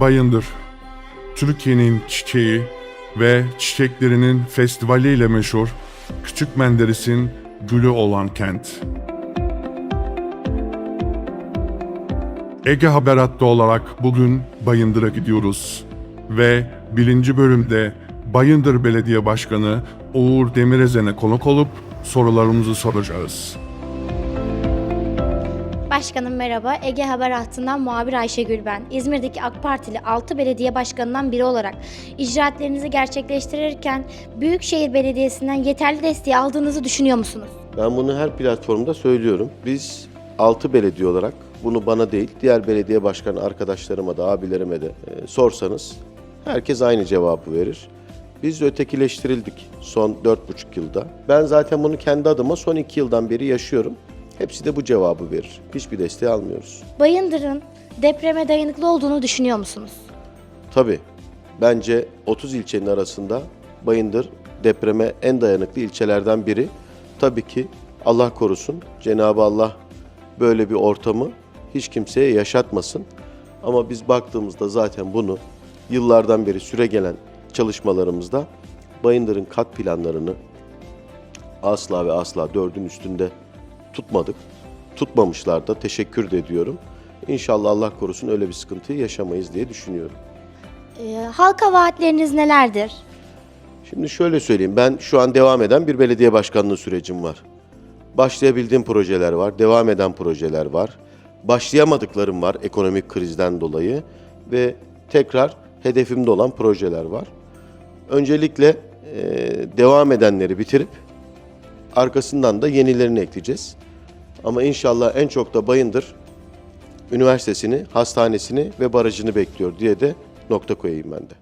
Bayındır, Türkiye'nin çiçeği ve çiçeklerinin festivaliyle meşhur Küçük Menderes'in gülü olan kent. Ege Haber Hattı olarak bugün Bayındır'a gidiyoruz. Ve birinci bölümde Bayındır Belediye Başkanı Uğur Demirezen'e konuk olup sorularımızı soracağız. Başkanım merhaba. Ege Haber Hattı'ndan muhabir Ayşegül ben. İzmir'deki AK Partili 6 belediye başkanından biri olarak icraatlerinizi gerçekleştirirken Büyükşehir Belediyesi'nden yeterli desteği aldığınızı düşünüyor musunuz? Ben bunu her platformda söylüyorum. Biz 6 belediye olarak bunu bana değil, diğer belediye başkanı arkadaşlarıma da, abilerime de e, sorsanız herkes aynı cevabı verir. Biz ötekileştirildik son 4,5 yılda. Ben zaten bunu kendi adıma son 2 yıldan beri yaşıyorum. Hepsi de bu cevabı verir. Hiçbir desteği almıyoruz. Bayındır'ın depreme dayanıklı olduğunu düşünüyor musunuz? Tabii bence 30 ilçenin arasında Bayındır depreme en dayanıklı ilçelerden biri. Tabii ki Allah korusun Cenab-ı Allah böyle bir ortamı hiç kimseye yaşatmasın. Ama biz baktığımızda zaten bunu yıllardan beri süre gelen çalışmalarımızda Bayındır'ın kat planlarını asla ve asla dördün üstünde tutmadık. Tutmamışlar da teşekkür de ediyorum. İnşallah Allah korusun öyle bir sıkıntıyı yaşamayız diye düşünüyorum. Ee, halka vaatleriniz nelerdir? Şimdi şöyle söyleyeyim. Ben şu an devam eden bir belediye başkanlığı sürecim var. Başlayabildiğim projeler var, devam eden projeler var. Başlayamadıklarım var ekonomik krizden dolayı ve tekrar hedefimde olan projeler var. Öncelikle e, devam edenleri bitirip arkasından da yenilerini ekleyeceğiz. Ama inşallah en çok da Bayındır Üniversitesini, hastanesini ve barajını bekliyor diye de nokta koyayım ben de.